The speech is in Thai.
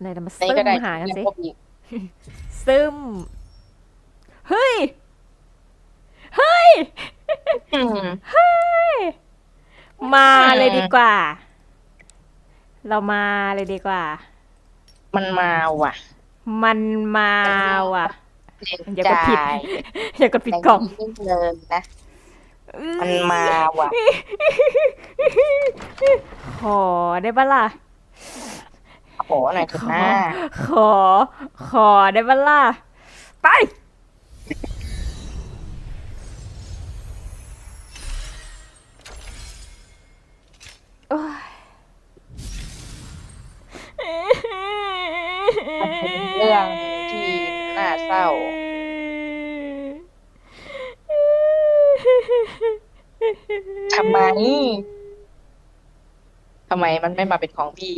ไหนเรามานี่ซึมก็ได้หากันสิเรียพบอีกซึม เฮ้ย เฮ้ย อืมมาเลยดีกว่า เรามาเลยดีกว่า มันมาว่ะมันมาว่ะ เล่นอย่ากดผิด จ่ายอย่ากดปิดกล่องนิ่งเลยนะ มันมาว่ะขอได้ปะล่ะ ขอหน่อยเถอะนะขอ ขอได้ปะล่ะ ไป โอ้ยเรื่องที่น่าเศร้า ทำไม ทำไมมันไม่มาเป็นของพี่